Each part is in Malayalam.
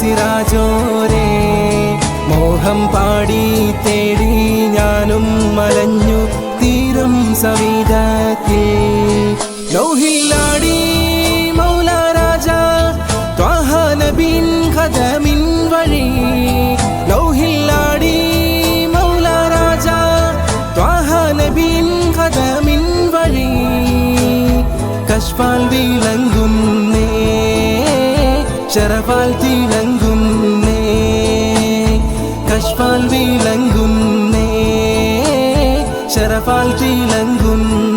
സിറാജോരേ. മോഹം പാടി തേടി ഞാനും മലഞ്ഞു തീരും സവിധത്തിൽ ലൗഹില്ലാടി മൗലാരാജ ത്വാഹ നബീൻ ഖദമിൻ വഴി. ലൗഹില്ലാടി മൗലാരാജ ത്വാഹ നബീൻ ഖദമിൻ വഴി. കഷ്പാൽ വിളങ്ങുന്നേ ശരഫാൽ തിളങ്ങുന്നേ കഷ്പാൽ വിളങ്ങുന്നേ ചെറവാൽ തിളങ്ങുന്നേ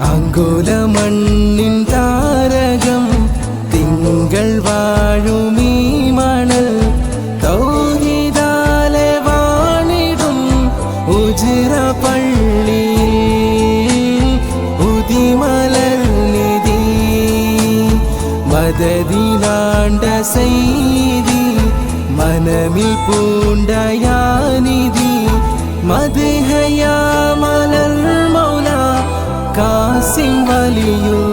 അങ്കുല മണ്ണിൻ താരകം തിങ്കൾ വാഴുമീ മണൽ. തൗഹിതാലെ വാണിടും ഉജിറ പള്ളിയിൽ ഉദിമലർ നിധി. മദതിനാണ്ട സൈതി മനമിൽ പൂണ്ടയാനിധി ஒளியும்